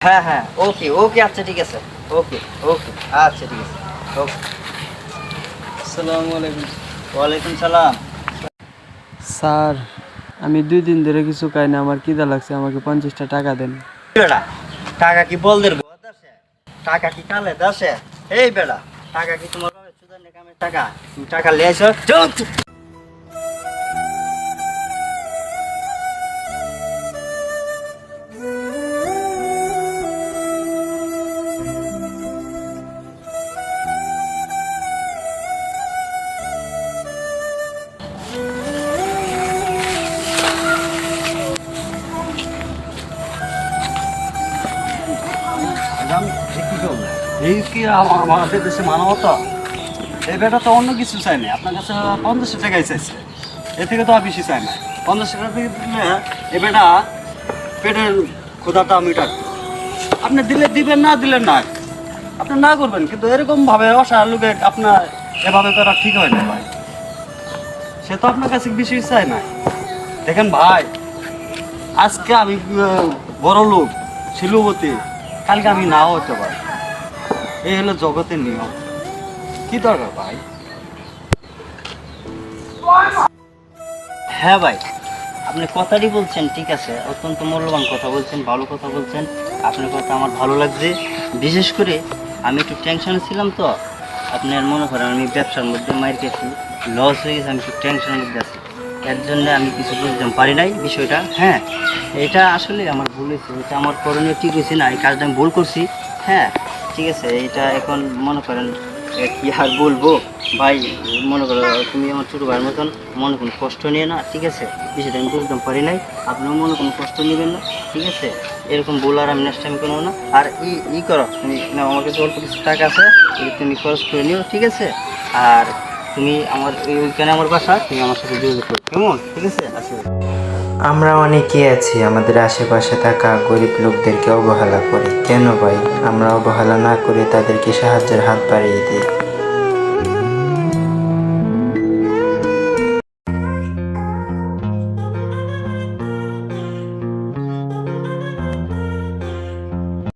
হ্যাঁ হ্যাঁ ওকে ওকে আচ্ছা ঠিক আছে ওকে ওকে আচ্ছা ঠিক আছে ওকে আসসালামু আলাইকুম ওয়ালাইকুম সালাম। স্যার আমি দুই দিন ধরে কিছু খাই না আমার খিদা লাগছে আমাকে পঞ্চাশটা টাকা দেন। বেড়া টাকা কি বলদের গদ আছে টাকা কি কালে দাসে এই বেড়া টাকা কি তোমার বাবার সুদার কামের টাকা? তুমি টাকা লিয়েছো আমাদের দেশে মানবতা? বেটা তো অন্য কিছু চাই না। আপনার কাছে চাইছে। থেকে তো আর বেশি চাই না। দিলে আপনি দিলে দিবেন, না দিলেন না। আপনি না করবেন, কিন্তু এরকম ভাবে অসহায় লোকে আপনার এভাবে করা ঠিক হয় না ভাই। সে তো আপনার কাছে বেশি চায় না। দেখেন ভাই, আজকে আমি বড় লোক শিলুবতী, কালকে আমি নাও হতে পারি। এই হলো জগতের নিয়ম। কি দরকার ভাই? হ্যাঁ ভাই, আপনি কথাটি বলছেন, ঠিক আছে। অত্যন্ত মূল্যবান কথা বলছেন, ভালো কথা বলছেন। আপনার কথা আমার ভালো লাগছে। বিশেষ করে আমি একটু টেনশনে ছিলাম তো। আপনার মনে করেন আমি ব্যবসার মধ্যে মায়ের গেছি লস হয়ে গেছে, আমি একটু টেনশনের মধ্যে আছি। এর জন্য আমি কিছু বুঝতে পারি নাই বিষয়টা হ্যাঁ? এটা আসলে আমার ভুল হয়েছে, এটা আমার করণীয় ঠিক হয়েছে না, এই কাজটা আমি ভুল করছি হ্যাঁ? ঠিক আছে এটা এখন মনে করেন কি আর বলব? ভাই মনে করো তুমি আমার ছোটো ভাইয়ের মতন মনে কোনো কষ্ট নিয়ে না ঠিক আছে? বিষয়টা আমি বুঝতে পারি নাই আপনিও মনে কোনো কষ্ট নেবেন না ঠিক আছে? এরকম বল আর আমি নেক্সট টাইম করব না। আর ই ই করো তুমি নাও, আমার কাছে অল্প কিছু টাকা আছে তুমি খরচ করে নিও ঠিক আছে? আর তুমি আমার ওই- ওইখানে আমার বাসা তুমি আমার সাথে যোগাযোগ করো কেমন? ঠিক আছে? আচ্ছা আমরা অনেকেই আছি, আমাদের আশেপাশে থাকা গরিব লোকদেরকে অবহেলা করি। কেন ভাই? আমরা অবহেলা না করে তাদেরকে সাহায্যের হাত বাড়িয়ে দিই।